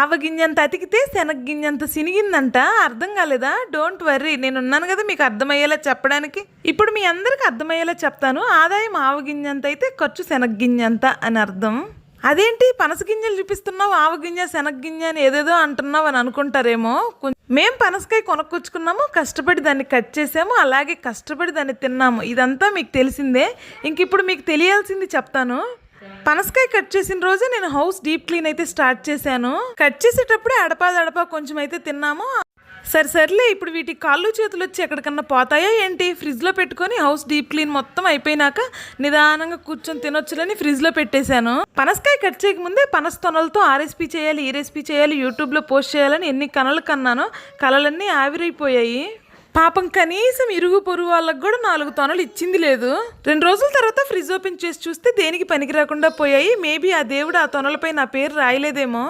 ఆవగింజంత అతికితే శనగ్గింజంత సినిగిందంట. అర్థం కాలేదా? డోంట్ వర్రీ నేను ఉన్నాను కదా మీకు అర్థమయ్యేలా చెప్పడానికి. ఇప్పుడు మీ అందరికి అర్థమయ్యేలా చెప్తాను. ఆదాయం ఆవగింజంత అయితే ఖర్చు శనగ్గింజంత అని అర్థం. అదేంటి? పనస గింజలు చూపిస్తున్నావు ఆవగింజ శనగ్గింజ అని ఏదేదో అంటున్నావు అని అనుకుంటారేమో. మేము పనసకాయ కొనుక్కొచ్చుకున్నాము కష్టపడి దాన్ని కట్ చేసాము అలాగే కష్టపడి దాన్ని తిన్నాము. ఇదంతా మీకు తెలిసిందే. ఇంక ఇప్పుడు మీకు తెలియాల్సింది చెప్తాను. పనసకాయ కట్ చేసిన రోజే నేను హౌస్ డీప్ క్లీన్ అయితే స్టార్ట్ చేశాను. కట్ చేసేటప్పుడే అడపా దడపా కొంచెం అయితే తిన్నాము. సరే సర్లే ఇప్పుడు వీటికి కాళ్ళు చేతులు వచ్చి ఎక్కడికన్నా పోతాయా ఏంటి? ఫ్రిడ్జ్లో పెట్టుకొని హౌస్ డీప్ క్లీన్ మొత్తం అయిపోయినాక నిదానంగా కూర్చొని తినొచ్చులని ఫ్రిడ్జ్లో పెట్టేశాను. పనసకాయ కట్ చేయకముందే పనస తొనలతో ఆ రెసిపీ చేయాలి ఈ రెసిపీ చేయాలి యూట్యూబ్లో పోస్ట్ చేయాలని ఎన్ని కనలు కన్నాను కలలన్నీ ఆవిరైపోయాయి. పాపం కనీసం ఇరుగు పొరుగు వాళ్ళకి కూడా నాలుగు తొనలు ఇచ్చింది లేదు. రెండు రోజుల తర్వాత ఫ్రిడ్జ్ ఓపెన్ చేసి చూస్తే దేనికి పనికి రాకుండా పోయాయి. మేబీ ఆ దేవుడు ఆ తొనలపై నా పేరు రాయలేదేమో.